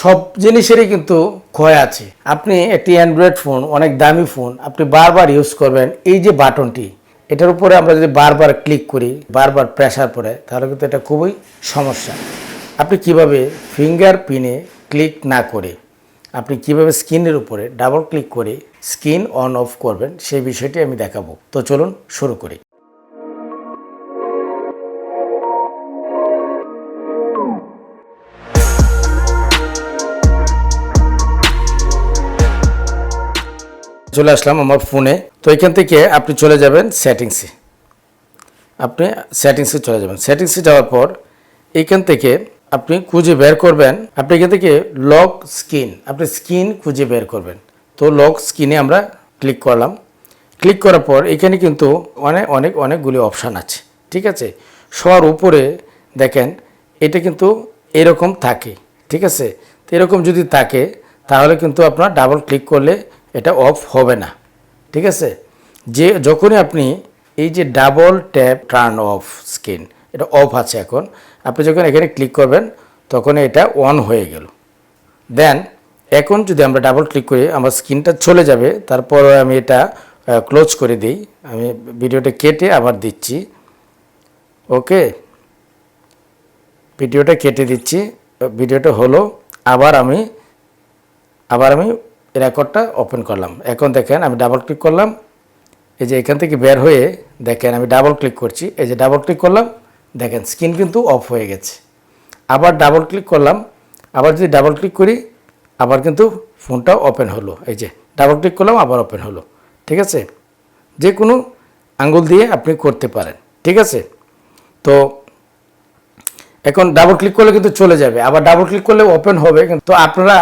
সব জিনিসেরই কিন্তু ক্ষয় আছে। আপনি একটি অ্যান্ড্রয়েড ফোন অনেক দামি ফোন আপনি বারবার ইউজ করবেন, এই যে বাটনটি, এটার উপরে আমরা যদি বারবার ক্লিক করি, বারবার প্রেসার পড়ে, তাহলে কিন্তু এটা খুবই সমস্যা। আপনি কীভাবে ফিঙ্গার পিনে ক্লিক না করে, আপনি কীভাবে স্ক্রিনের উপরে ডাবল ক্লিক করে স্ক্রিন অন অফ করবেন, সেই বিষয়টি আমি দেখাবো। তো চলুন শুরু করি। চলে আসলাম আমার ফোনে। তো এখান থেকে আপনি চলে যাবেন সেটিংসে আপনি সেটিংসে চলে যাবেন। সেটিংসে যাওয়ার পর এখান থেকে আপনি খুঁজে বের করবেন। আপনি এখান থেকে লক স্ক্রিন আপনি স্ক্রিন খুঁজে বের করবেন। তো লক স্ক্রিনে আমরা ক্লিক করলাম। ক্লিক করার পর এখানে কিন্তু অনেক অনেক, অনেকগুলি অপশান আছে। ঠিক আছে? সবার উপরে দেখেন, এটা কিন্তু এরকম থাকে। ঠিক আছে? তো এরকম যদি থাকে, তাহলে কিন্তু আপনার ডাবল ক্লিক করলে এটা অফ হবে না, ঠিক আছে? যে যখনই আপনি এই যে double tap turn off screen এটা অফ আছে এখন, আপনি যখন এখানে ক্লিক করবেন, তখন এটা অন হয়ে গেল। দেন এখন যদি আমরা ডাবল ক্লিক করি, আমার স্ক্রিনটা চলে যাবে, তারপর আমি এটা ক্লোজ করে দিই। আমি ভিডিওটা কেটে আবার দিচ্ছি। ওকে ভিডিওটা কেটে দিচ্ছি। ভিডিওটা হলো, আবার আমি আবার আমি রেকর্ডটা ওপেন করলাম। এখন দেখেন আমি ডাবল ক্লিক করলাম। এই যে এখান থেকে বের হয়ে দেখেন আমি ডাবল ক্লিক করছি। এই যে ডাবল ক্লিক করলাম, দেখেন স্ক্রিন কিন্তু অফ হয়ে গেছে। আবার ডাবল ক্লিক করলাম। আবার যদি ডাবল ক্লিক করি, আবার কিন্তু ফোনটা ওপেন হলো। এই যে ডাবল ক্লিক করলাম, আবার ওপেন হলো। ঠিক আছে? যে কোনো আঙ্গুল দিয়ে আপনি করতে পারেন। ঠিক আছে? তো এখন ডাবল ক্লিক করলে কিন্তু চলে যাবে। আবার ডাবল ক্লিক করলে ওপেন হবে। কিন্তু আপনারা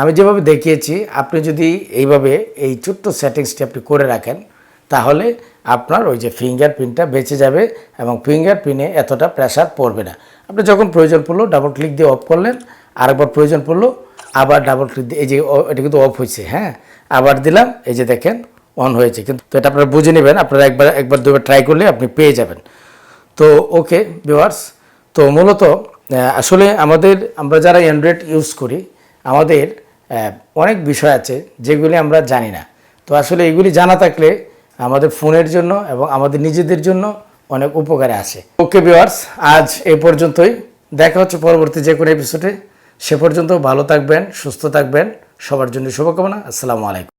আমি যেভাবে দেখিয়েছি, আপনি যদি এইভাবে এই ছোট্ট সেটিংসটি আপনি করে রাখেন, তাহলে আপনার ওই যে ফিঙ্গার প্রিন্টটা বেঁচে যাবে এবং ফিঙ্গার প্রিন্টে এতটা প্রেশার পড়বে না। আপনি যখন প্রয়োজন পড়ল ডাবল ক্লিক দিয়ে অফ করলেন, আরেকবার প্রয়োজন পড়ল, আবার ডাবল ক্লিক দিয়ে, এই যে এটা কিন্তু অফ হয়েছে হ্যাঁ? আবার দিলাম, এই যে দেখেন অন হয়েছে। কিন্তু তো এটা আপনারা বুঝে নেবেন, আপনারা একবার একবার, দুবার ট্রাই করলে আপনি পেয়ে যাবেন। তো ওকে ভিউয়ার্স তো মূলত আসলে আমাদের, আমরা যারা অ্যান্ড্রয়েড ইউজ করি আমাদের অনেক বিষয় আছে যেগুলি আমরা জানি না। তো আসলে এগুলি জানা থাকলে আমাদের ফোনের জন্য এবং আমাদের নিজেদের জন্য অনেক উপকারে আসে। ওকে বিওয়ার্স আজ এ পর্যন্তই। দেখা হচ্ছে পরবর্তী যে কোনো এপিসোডে সে পর্যন্ত ভালো থাকবেন, সুস্থ থাকবেন। সবার জন্য শুভকামনা। আসসালামু আলাইকুম।